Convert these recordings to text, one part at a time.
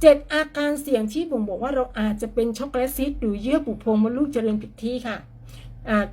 เจ็ดอาการเสี่ยงที่บ่งบอกว่าเราอาจจะเป็นช็อกโกแลตซีดหรือเยื่อบุโพรงมดลูกเจริญผิดที่ค่ะ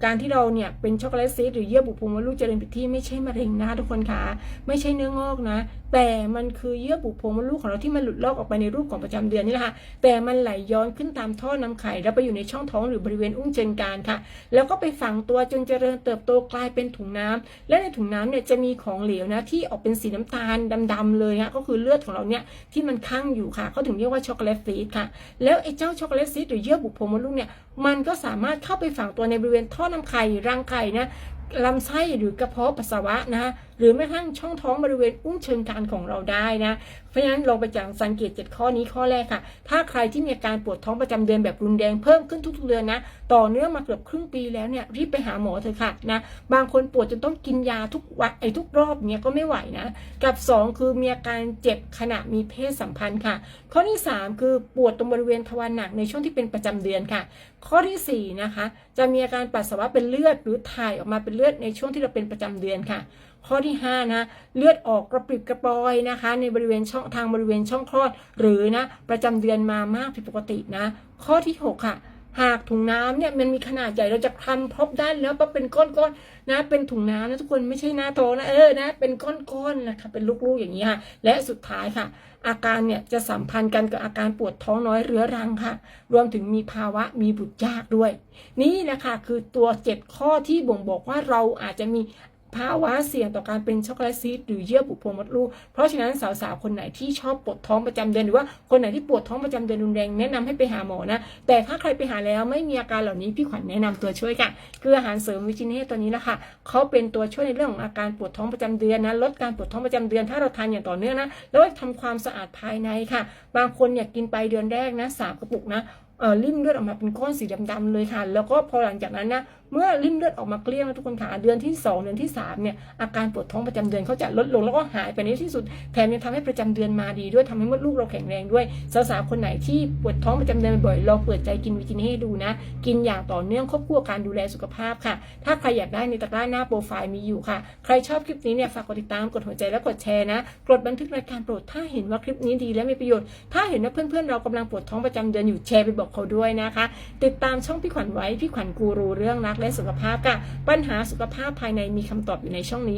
การที่เราเนี่ยเป็นช็อกโกแลตซีสหรือเยื่อบุโพรงมดลูกเจริญผิดที่ไม่ใช่มะเร็งนะทุกคนค่ะไม่ใช่เนื้องอกนะ แต่มันคือเยื่อบุโพรงมดลูกของเราที่มันหลุดลอกออกไปในรูปของประจำเดือนนี่แหละค่ะแต่มันไหลย้อนขึ้นตามท่อนำไข่แล้วไปอยู่ในช่องท้องหรือบริเวณอุ้งเชิงกรานค่ะ แล้วก็ไปฝังตัวจนเจริญเติบโตกลายเป็นถุงน้ำและในถุงน้ำเนี่ยจะมีของเหลวนะที่ออกเป็นสีน้ำตาลดำๆเลยฮะก็คือเลือดของเราเนี่ยที่มันคั่งอยู่ค่ะเขาถึงเรียกว่าช็อกโกแลตซีสค่ะแล้วไอ้เจ้าช็อกโกแลตซีสหรือเยื่อบุโพรงมดลูกเนี่ยมันก็สามารถเข้าไปฝังตัวในบริเวณท่อนำไข่รังไข่นะ ลำไส้หรือกระเพาะปัสสาวะนะหรือแม้กระทั่งช่องท้องบริเวณอุ้งเชิงกรานของเราได้นะ เพราะฉะนั้นลองไปจังสังเกต7ข้อนี้ข้อแรกค่ะ ถ้าใครที่มีอาการปวดท้องประจำเดือนแบบรุนแรงเพิ่มขึ้นทุกๆเดือนนะ ต่อเนื่องมาเกือบครึ่งปีแล้วเนี่ยรีบไปหาหมอเถอะค่ะนะบางคนปวดจนต้องกินยาทุกวันไอ้ทุกรอบเนี่ยก็ไม่ไหวนะ กับ 2 คือมีอาการเจ็บขณะมีเพศสัมพันธ์ค่ะ ข้อที่ 3 คือปวดตรงบริเวณทวารหนักในช่วงที่เป็นประจำเดือนค่ะ ข้อทีสี่4นะคะจะมีอาการปัสสาวะเป็นเลือดหรือถ่ายออกมาเป็นเลือดในช่วงที่เราเป็นประจำเดือนค่ะ ข้อที่ 5 นะ เลือดออกกระปริบกระปอยนะคะ ในบริเวณช่องทางบริเวณช่องคลอด หรือนะประจำเดือนมามากผิดปกตินะ ข้อที่ 6 ค่ะ หากถุงน้ำเนี่ยมันมีขนาดใหญ่เราจะคลำพบด้านแล้วก็เป็นก้อนๆนะ เป็นถุงน้ำนะทุกคนไม่ใช่หน้าท้องนะเออนะ เป็นก้อนๆนะคะเป็นลูกๆอย่างนี้ค่ะ และสุดท้ายค่ะ อาการเนี่ยจะสัมพันธ์กันกับอาการปวดท้องน้อยเรื้อรังค่ะ รวมถึงมีภาวะมีบุตรยากด้วย นี่นะคะคือตัวเจ็ดข้อที่บ่งบอกว่าเราอาจจะมี ภาวะเสี่ยงต่อการเป็นช็อกโกแลตซีดหรือเยื่อบุโพรงมดลูก เพราะฉะนั้นสาวๆ คนไหนที่ชอบปวดท้องประจำเดือนหรือว่าคนไหนที่ปวดท้องประจำเดือนรุนแรงแนะนำให้ไปหาหมอนะ แต่ถ้าใครไปหาแล้วไม่มีอาการเหล่านี้พี่ขวัญแนะนำตัวช่วยค่ะคืออาหารเสริมวิจิเน่ตัวนี้นะคะเขาเป็นตัวช่วยในเรื่องของอาการปวดท้องประจำเดือนนะลดการปวดท้องประจำเดือนถ้าเราทานอย่างต่อเนื่องนะแล้วก็ทำความสะอาดภายในค่ะ บางคนเนี่ยกินไปเดือนแรกนะสามกระปุกนะเออริ่มเลือดออกมาเป็นก้อนสีดำๆเลยค่ะ แล้วก็พอหลังจากนั้นนะเมื่อริ่มเลือดออกมาเกลี้ยงทุกคนค่ะเดือนที่ 2 เดือนที่3เนี่ยอาการปวดท้องประจำเดือนเขาจะลดลงแล้วก็หายไปในที่สุดแถมยังทำให้ประจำเดือนมาดีด้วยทำให้มดลูกเราแข็งแรงด้วยสาวๆคนไหนที่ปวดท้องประจำเดือนบ่อยลองเปิดใจกินวิจินให้ดูนะ กินอย่างต่อเนื่องควบคู่กับการดูแลสุขภาพค่ะ ถ้าใครอยากได้ในตะกร้าหน้าโปรไฟล์มีอยู่ค่ะ ใครชอบคลิปนี้เนี่ยฝากกดติดตามกดหัวใจและกดแชร์นะกดบันทึกรายการโปรดถ้าเห็นว่าคลิปนี้ดีและมีประโยชน์ ถ้าเห็นว่าเพื่อนๆเรากำลังปวดท้องประจำเดือนอยู่แชร์ไปบอกเขาด้วยนะคะ ติดตามช่องพี่ขวัญไว้พี่ขวัญกูรูเรื่องรักและสุขภาพค่ะ ปัญหาสุขภาพภายในมีคำตอบอยู่ในช่องนี้